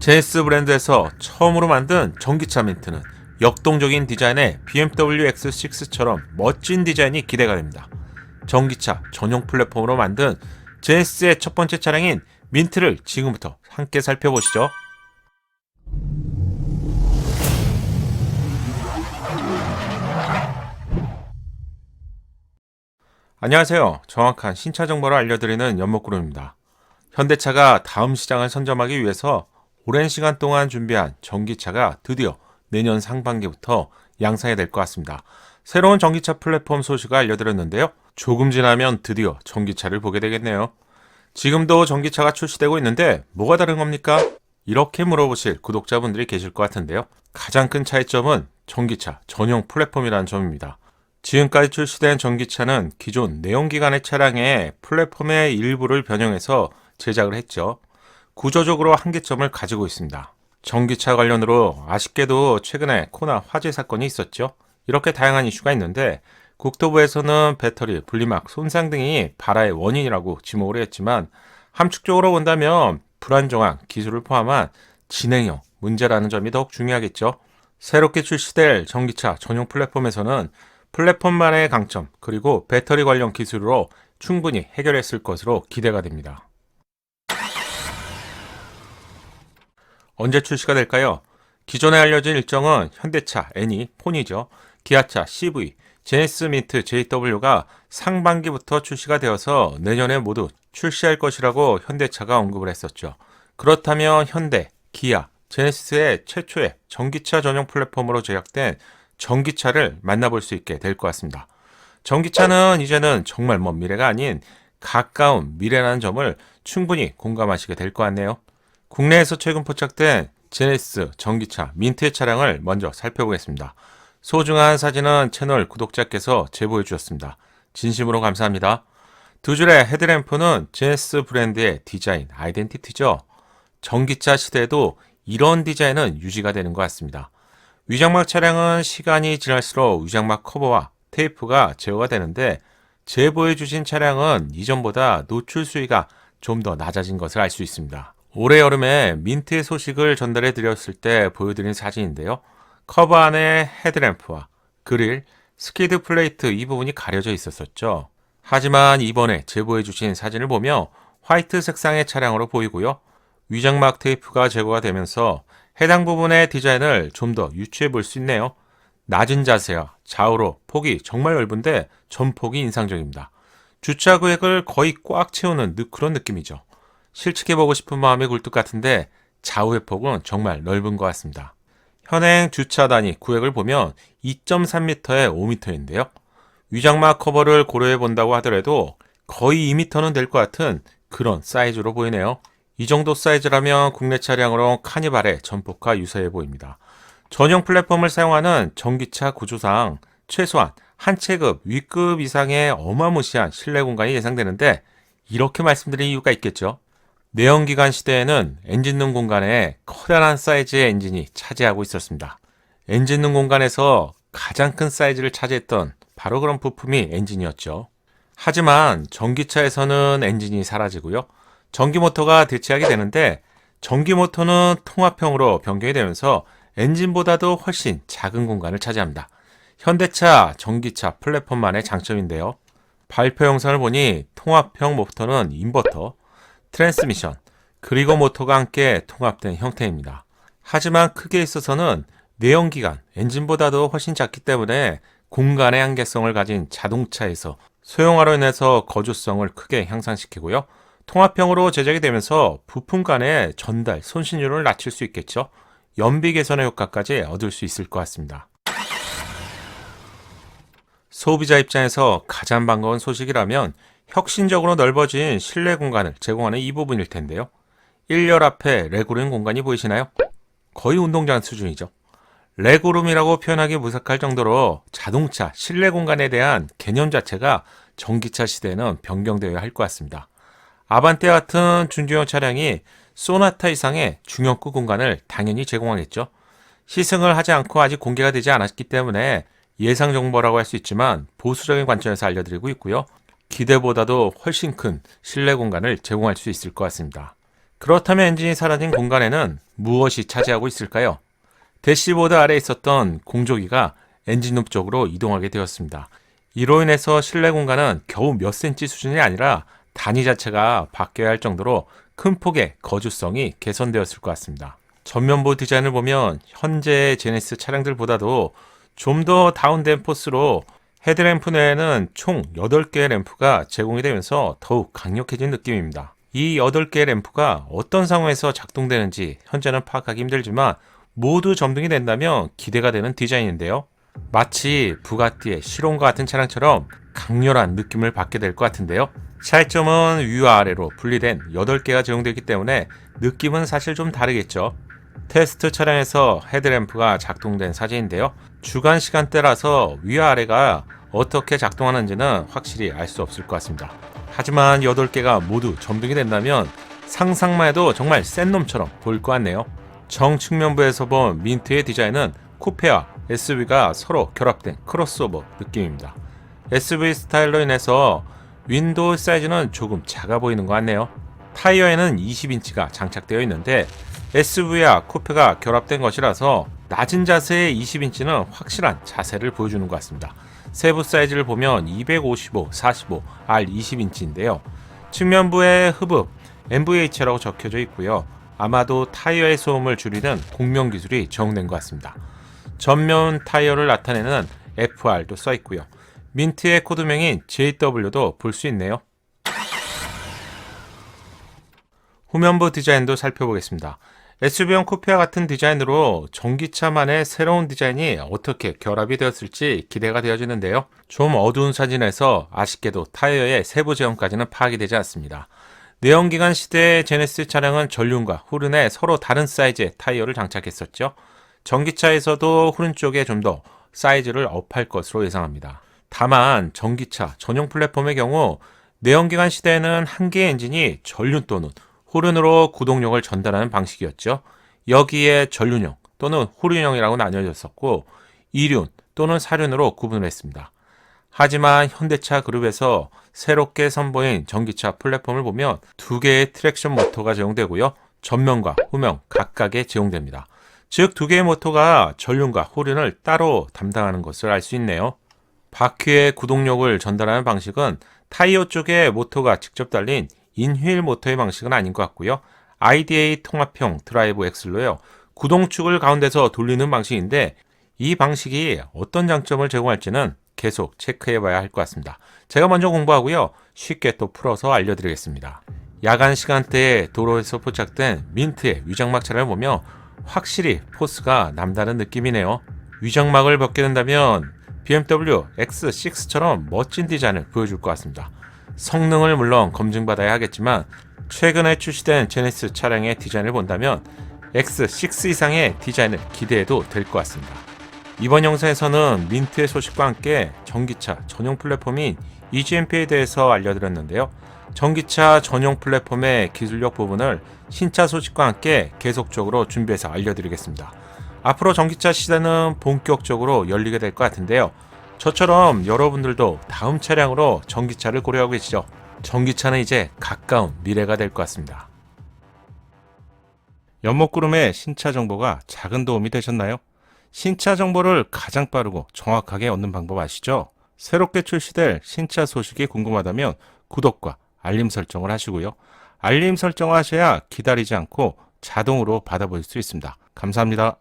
제네시스 브랜드에서 처음으로 만든 전기차 민트는 역동적인 디자인의 BMW X6처럼 멋진 디자인이 기대가 됩니다. 전기차 전용 플랫폼으로 만든 제네시스의 첫 번째 차량인 민트를 지금부터 함께 살펴보시죠. 안녕하세요. 정확한 신차 정보를 알려드리는 연목구름입니다. 현대차가 다음 시장을 선점하기 위해서 오랜 시간 동안 준비한 전기차가 드디어 내년 상반기부터 양산이 될 것 같습니다. 새로운 전기차 플랫폼 소식을 알려드렸는데요. 조금 지나면 드디어 전기차를 보게 되겠네요. 지금도 전기차가 출시되고 있는데 뭐가 다른 겁니까? 이렇게 물어보실 구독자분들이 계실 것 같은데요. 가장 큰 차이점은 전기차 전용 플랫폼이라는 점입니다. 지금까지 출시된 전기차는 기존 내연기관의 차량의 플랫폼의 일부를 변형해서 제작을 했죠. 구조적으로 한계점을 가지고 있습니다. 전기차 관련으로 아쉽게도 최근에 코나 화재 사건이 있었죠. 이렇게 다양한 이슈가 있는데 국토부에서는 배터리, 분리막, 손상 등이 발화의 원인이라고 지목을 했지만 함축적으로 본다면 불안정한 기술을 포함한 진행형 문제라는 점이 더욱 중요하겠죠. 새롭게 출시될 전기차 전용 플랫폼에서는 플랫폼만의 강점 그리고 배터리 관련 기술로 충분히 해결했을 것으로 기대가 됩니다. 언제 출시가 될까요? 기존에 알려진 일정은 현대차 N이 폰이죠. 기아차 CV, 제네시스 민트 JW가 상반기부터 출시가 되어서 내년에 모두 출시할 것이라고 현대차가 언급을 했었죠. 그렇다면 현대, 기아, 제네시스의 최초의 전기차 전용 플랫폼으로 제작된 전기차를 만나볼 수 있게 될 것 같습니다. 전기차는 이제는 정말 먼 미래가 아닌 가까운 미래라는 점을 충분히 공감하시게 될 것 같네요. 국내에서 최근 포착된 제네시스 전기차 민트의 차량을 먼저 살펴보겠습니다. 소중한 사진은 채널 구독자께서 제보해 주셨습니다. 진심으로 감사합니다. 두 줄의 헤드램프는 제네시스 브랜드의 디자인 아이덴티티죠. 전기차 시대에도 이런 디자인은 유지가 되는 것 같습니다. 위장막 차량은 시간이 지날수록 위장막 커버와 테이프가 제어가 되는데 제보해 주신 차량은 이전보다 노출 수위가 좀 더 낮아진 것을 알 수 있습니다. 올해 여름에 민트의 소식을 전달해 드렸을 때 보여드린 사진인데요. 커버 안에 헤드램프와 그릴, 스키드 플레이트 이 부분이 가려져 있었었죠. 하지만 이번에 제보해 주신 사진을 보며 화이트 색상의 차량으로 보이고요. 위장막 테이프가 제거가 되면서 해당 부분의 디자인을 좀 더 유추해 볼 수 있네요. 낮은 자세와 좌우로 폭이 정말 넓은데 전폭이 인상적입니다. 주차 구역을 거의 꽉 채우는 그런 느낌이죠. 실측해 보고 싶은 마음이 굴뚝 같은데 좌우의 폭은 정말 넓은 것 같습니다. 현행 주차 단위 구역을 보면 2.3m에 5m인데요. 위장막 커버를 고려해 본다고 하더라도 거의 2m는 될 것 같은 그런 사이즈로 보이네요. 이 정도 사이즈라면 국내 차량으로 카니발의 전폭과 유사해 보입니다. 전용 플랫폼을 사용하는 전기차 구조상 최소한 한 체급 위급 이상의 어마무시한 실내 공간이 예상되는데 이렇게 말씀드린 이유가 있겠죠. 내연기관 시대에는 엔진 룸 공간에 커다란 사이즈의 엔진이 차지하고 있었습니다. 엔진 룸 공간에서 가장 큰 사이즈를 차지했던 바로 그런 부품이 엔진이었죠. 하지만 전기차에서는 엔진이 사라지고요. 전기 모터가 대체하게 되는데 전기 모터는 통합형으로 변경이 되면서 엔진보다도 훨씬 작은 공간을 차지합니다. 현대차 전기차 플랫폼만의 장점인데요. 발표 영상을 보니 통합형 모터는 인버터, 트랜스미션, 그리고 모터가 함께 통합된 형태입니다. 하지만 크게 있어서는 내연기관, 엔진보다도 훨씬 작기 때문에 공간의 한계성을 가진 자동차에서 소형화로 인해서 거주성을 크게 향상시키고요. 통합형으로 제작이 되면서 부품 간의 전달, 손실률을 낮출 수 있겠죠. 연비 개선의 효과까지 얻을 수 있을 것 같습니다. 소비자 입장에서 가장 반가운 소식이라면 혁신적으로 넓어진 실내 공간을 제공하는 이 부분일 텐데요. 1열 앞에 레고룸 공간이 보이시나요? 거의 운동장 수준이죠. 레고룸이라고 표현하기 무색할 정도로 자동차 실내 공간에 대한 개념 자체가 전기차 시대에는 변경되어야 할 것 같습니다. 아반떼 같은 준중형 차량이 소나타 이상의 중형급 공간을 당연히 제공하겠죠. 시승을 하지 않고 아직 공개가 되지 않았기 때문에 예상 정보라고 할 수 있지만 보수적인 관점에서 알려드리고 있고요. 기대보다도 훨씬 큰 실내 공간을 제공할 수 있을 것 같습니다. 그렇다면 엔진이 사라진 공간에는 무엇이 차지하고 있을까요? 대시보드 아래에 있었던 공조기가 엔진룸 쪽으로 이동하게 되었습니다. 이로 인해서 실내 공간은 겨우 몇 센치 수준이 아니라 단위 자체가 바뀌어야 할 정도로 큰 폭의 거주성이 개선되었을 것 같습니다. 전면부 디자인을 보면 현재 제네시스 차량들보다도 좀 더 다운된 포스로 헤드램프 내에는 총 8개의 램프가 제공이 되면서 더욱 강력해진 느낌입니다. 이 8개의 램프가 어떤 상황에서 작동되는지 현재는 파악하기 힘들지만 모두 점등이 된다면 기대가 되는 디자인인데요. 마치 부가티의 실온과 같은 차량처럼 강렬한 느낌을 받게 될 것 같은데요. 차이점은 위와 아래로 분리된 8개가 제공되기 때문에 느낌은 사실 좀 다르겠죠. 테스트 차량에서 헤드램프가 작동된 사진인데요. 주간 시간대라서 위와 아래가 어떻게 작동하는지는 확실히 알 수 없을 것 같습니다. 하지만 8개가 모두 점등이 된다면 상상만 해도 정말 센 놈처럼 보일 것 같네요. 정측면부에서 본 민트의 디자인은 쿠페와 SUV가 서로 결합된 크로스오버 느낌입니다. SUV 스타일로 인해서 윈도우 사이즈는 조금 작아 보이는 것 같네요. 타이어에는 20인치가 장착되어 있는데 SUV와 쿠페가 결합된 것이라서 낮은 자세의 20인치는 확실한 자세를 보여주는 것 같습니다. 세부 사이즈를 보면 255, 45, R 20인치인데요. 측면부에 흡입 MVH라고 적혀져 있고요. 아마도 타이어의 소음을 줄이는 공명 기술이 적용된 것 같습니다. 전면 타이어를 나타내는 FR도 써 있고요. 민트의 코드명인 JW도 볼 수 있네요. 후면부 디자인도 살펴보겠습니다. SUV형 쿠페와 같은 디자인으로 전기차만의 새로운 디자인이 어떻게 결합이 되었을지 기대가 되어지는데요. 좀 어두운 사진에서 아쉽게도 타이어의 세부 제형까지는 파악이 되지 않습니다. 내연기관 시대의 제네시스 차량은 전륜과 후륜에 서로 다른 사이즈의 타이어를 장착했었죠. 전기차에서도 후륜 쪽에 좀 더 사이즈를 업할 것으로 예상합니다. 다만 전기차 전용 플랫폼의 경우 내연기관 시대에는 한 개의 엔진이 전륜 또는 후륜으로 구동력을 전달하는 방식이었죠. 여기에 전륜형 또는 후륜형이라고 나뉘어졌었고 2륜 또는 4륜으로 구분을 했습니다. 하지만 현대차 그룹에서 새롭게 선보인 전기차 플랫폼을 보면 두 개의 트랙션 모터가 제공되고요. 전면과 후면 각각에 제공됩니다. 즉 두 개의 모터가 전륜과 후륜을 따로 담당하는 것을 알 수 있네요. 바퀴의 구동력을 전달하는 방식은 타이어 쪽에 모터가 직접 달린 인휠 모터의 방식은 아닌 것 같고요. IDA 통합형 드라이브 엑슬로요. 구동축을 가운데서 돌리는 방식인데 이 방식이 어떤 장점을 제공할지는 계속 체크해 봐야 할 것 같습니다. 제가 먼저 공부하고요. 쉽게 또 풀어서 알려드리겠습니다. 야간 시간대에 도로에서 포착된 민트의 위장막 차량을 보며 확실히 포스가 남다른 느낌이네요. 위장막을 벗게 된다면 BMW X6처럼 멋진 디자인을 보여줄 것 같습니다. 성능을 물론 검증받아야 하겠지만 최근에 출시된 제네시스 차량의 디자인을 본다면 X6 이상의 디자인을 기대해도 될 것 같습니다. 이번 영상에서는 민트의 소식과 함께 전기차 전용 플랫폼인 EGMP에 대해서 알려드렸는데요. 전기차 전용 플랫폼의 기술력 부분을 신차 소식과 함께 계속적으로 준비해서 알려드리겠습니다. 앞으로 전기차 시대는 본격적으로 열리게 될 것 같은데요. 저처럼 여러분들도 다음 차량으로 전기차를 고려하고 계시죠? 전기차는 이제 가까운 미래가 될 것 같습니다. 연목구름의 신차 정보가 작은 도움이 되셨나요? 신차 정보를 가장 빠르고 정확하게 얻는 방법 아시죠? 새롭게 출시될 신차 소식이 궁금하다면 구독과 알림 설정을 하시고요. 알림 설정을 하셔야 기다리지 않고 자동으로 받아볼 수 있습니다. 감사합니다.